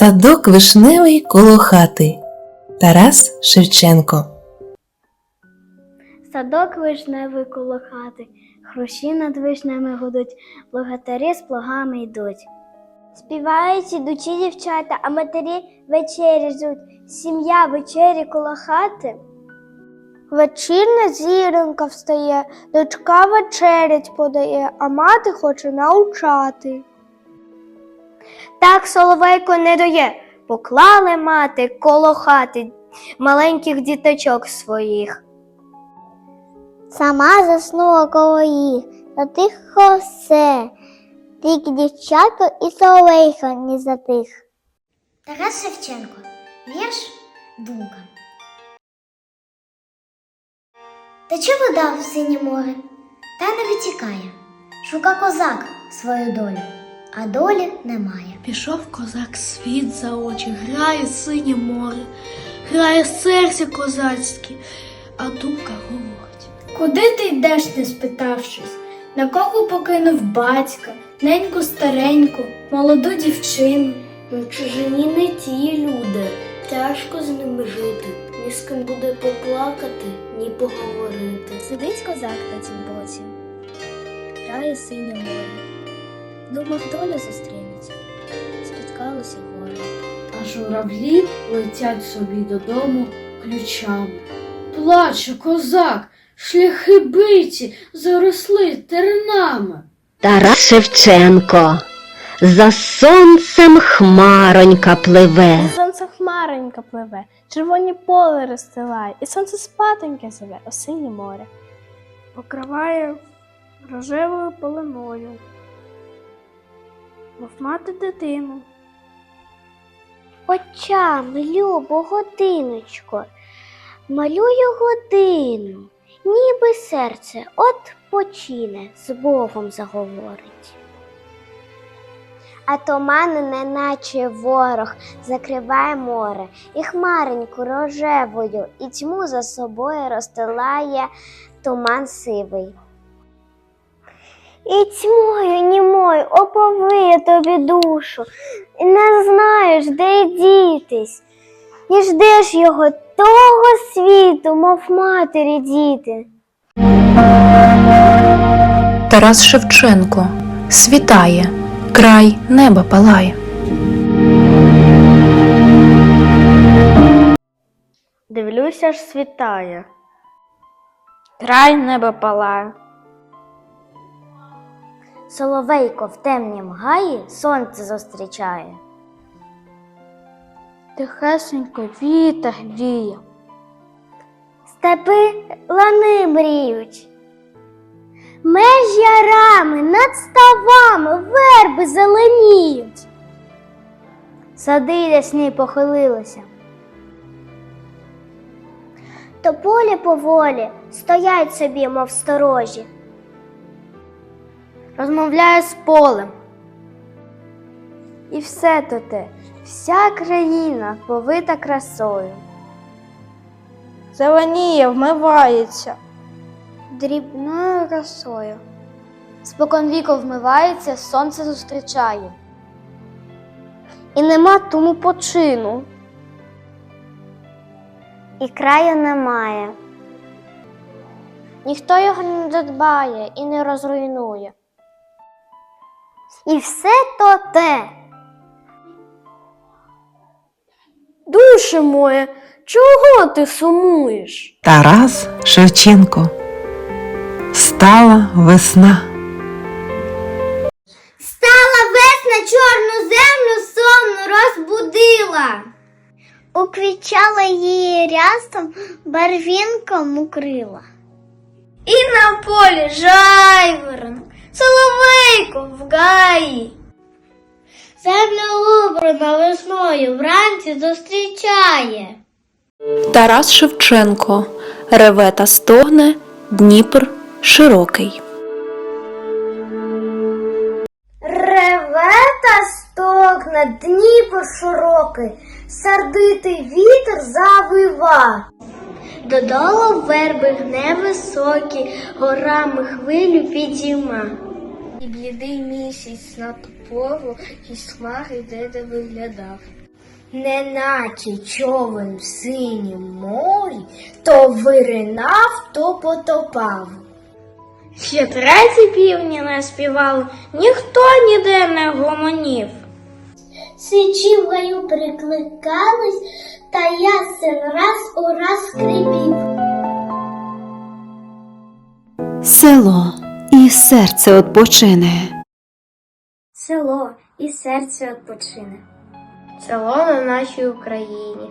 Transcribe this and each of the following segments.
Садок вишневий коло хати. Тарас Шевченко. Садок вишневий коло хати, хрущі над вишнями гудуть, плугатарі з плугами йдуть. Співають ідучі дівчата, а матері вечері ждуть. Сім'я вечері коло хати. Вечірня зіронька встає, дочка вечерять подає, а мати хоче научати. Так соловейко не дає, поклали мати коло хати маленьких діточок своїх. Сама заснула коло їх, затихо все, тільки дівчатко і соловейко не затих. Тарас Шевченко, вірш Думка. Тече вода в синє море, та не витікає. Шука козак свою долю, а долі немає. Пішов козак світ за очі, грає синє море, грає серце козацьке, а думка говорить. Куди ти йдеш, не спитавшись? На кого покинув батька, неньку стареньку, молоду дівчину? На чужині не ті люди, тяжко з ними жити, ні з ким буде поплакати, ні поговорити. Сидить козак на тім боці, грає синє море. Думав, доля зустрінеться, спіткалося горе. А журавлі летять собі додому ключами. Плаче козак, шляхи биті, заросли тернами. Тарас Шевченко. За сонцем хмаронька пливе. Сонце хмаронька пливе, червоні поле розстилає, і сонце спатоньке зове у синє море. Покриває рожевою полиною, мов мати дитину. Очами, любо, годиночко, малюю годину, ніби серце от почине, з Богом заговорить. А туман, неначе ворог, закриває море, і хмареньку рожевою, і тьму за собою розстилає туман сивий. І тьмою німою оповиє тобі душу, і не знаєш, де й дітись, і ждеш його того світу, мов матері діти. Тарас Шевченко світає, край неба палає. Дивлюся ж, світає. Край неба палає. Соловейко в темнім гаї сонце зустрічає. Тихесенько вітер віє. Степи лани мріють. Меж ярами над ставами верби зеленіють. Сади ясні похилилися. Тополі поволі стоять собі, мов сторожі. Розмовляє з полем. І все то те, вся країна повита красою. Зеленіє, вмивається. Дрібною росою. Спокон віку вмивається, сонце зустрічає. І нема тому почину. І краю немає. Ніхто його не задбає і не розруйнує. І все то те. Душе моє, чого ти сумуєш? Тарас Шевченко. Стала весна. Стала весна чорну землю сонну розбудила. Уквічала її рястом, барвінком укрила. І на полі жайворон, соловейко в гаї. Землю убрана весною вранці зустрічає. Тарас Шевченко реве та стогне Дніпр широкий. Реве та стогне Дніпр широкий, сердитий вітер завива. Додолу верби гне високі, горами хвилю підійма. І блідий місяць на топову, і хмари де виглядав. неначе човен в синім морі, то виринав, то потопав. Ще треті півні не співали, ніхто ніде не гомонів. Гаю прикликались, та ясен раз у раз скрипів. Село і серце отпочине. Село і серце відпочине. Село на нашій Україні.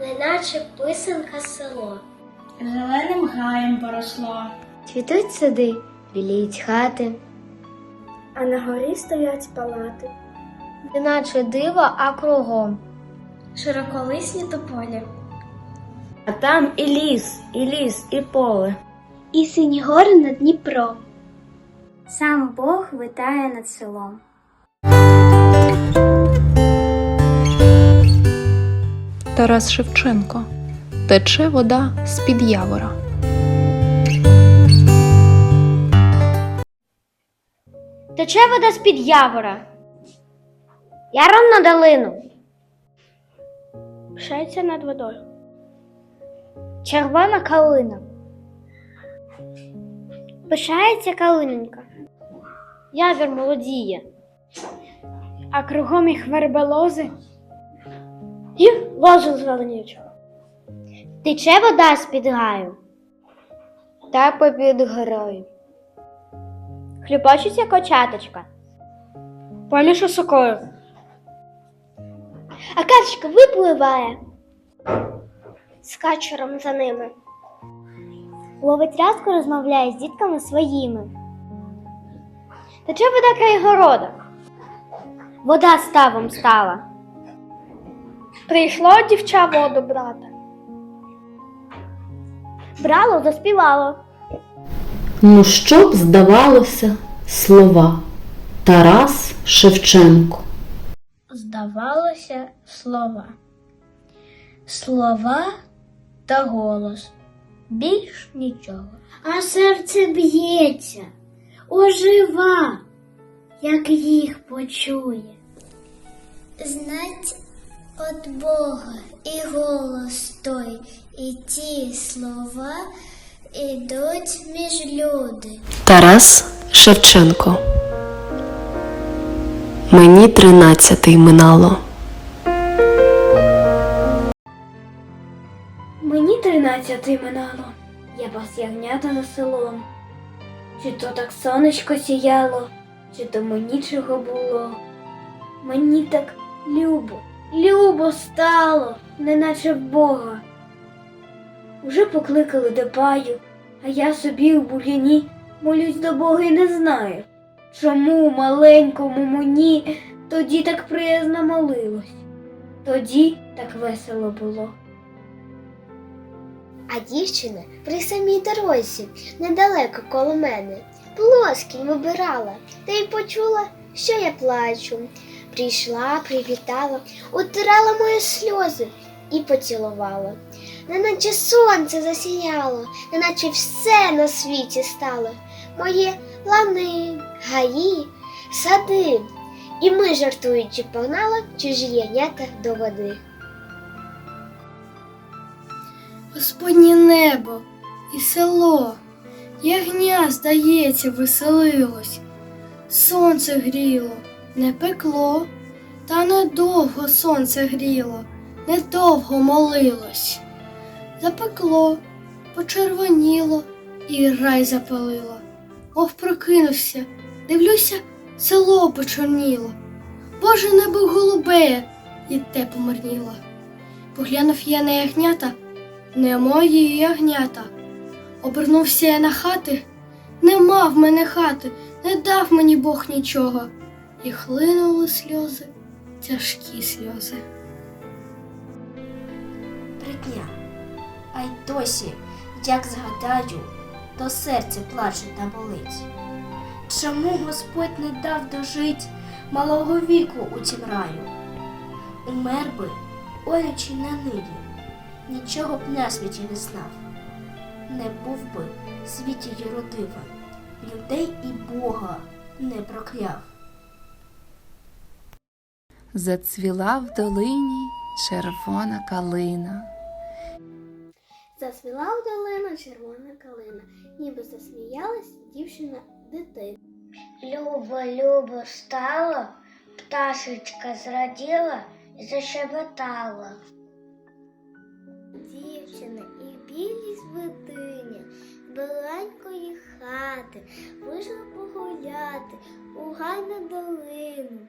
Неначе писанка село. Зеленим гаєм поросло. Цвітуть сади, біліють хати. А на горі стоять палати. Неначе диво, а кругом. Широколисні тополі. А там і ліс, і ліс, і поле. І сині гори над Дніпром. Сам Бог витає над селом. Тарас Шевченко. Тече вода з-під явора. Тече вода з-під явора. Яром на долину. Пшеться над водою. Червона калина. Пишається калиненька. Явір молодіє. А кругом їх вербелози. І лозу зеленючого. Тече вода з-під гаю. Та попід горою. Хлюпочеться кочаточка. Поміж сокою. А качка випливає з качером за ними. Ловить рядку, розмовляє з дітками своїми. Тече вода край. Вода ставом стала. Прийшло дівча воду брати. Брало, заспівало. Ну що б здавалося слова Тарас Шевченко. Здавалося слова. Слова та голос. Більш нічого. А серце б'ється, ожива, як їх почує. Знать от Бога і голос той, і ті слова ідуть між люди. Тарас Шевченко. Мені тринадцятий минало. Мені тринадцятий минало, я пас ягнята за селом. Чи то так сонечко сіяло, чи то мені чого було. Мені так любо, любо стало, неначе в Бога. Уже покликали до паю, а я собі у бур'яні молюсь до Бога і не знаю, чому маленькому мені тоді так приязно молилось, тоді так весело було. А дівчина при самій дорозі, недалеко коло мене, плоскінь вибирала, та й почула, що я плачу. Прийшла, привітала, утирала мої сльози і поцілувала. Неначе сонце засіяло, неначе все на світі стало. Мої лани, гаї, сади. І ми, жартуючи, погнала чужі янята до води. Господнє небо і село, ягня, здається, веселилось, сонце гріло, не пекло, та недовго сонце гріло, недовго молилось. Запекло, почервоніло і рай запалило. Мов прокинувся, дивлюся, село почорніло. Боже небо голубеє, і те помарніло. Поглянув я на ягнята, не мої ягнята. Обернувся я на хати, нема в мене хати, не дав мені Бог нічого. І хлинули сльози, тяжкі сльози. Три а й досі, як згадаю, то серце плаче та болить. Чому Господь не дав дожить малого віку у тім раю? Умер би, олючи на ниві, нічого б на світі не знав. Не був би в світі юродива, людей і Бога не прокляв. Зацвіла в долині червона калина. Засвіла в долину червона калина, ніби засміялась дівчина дитина. Любо, любо стало, пташечка зраділа і защебетала. Дівчина і білі звединя з біленької хати вийшла погуляти у гай на долину.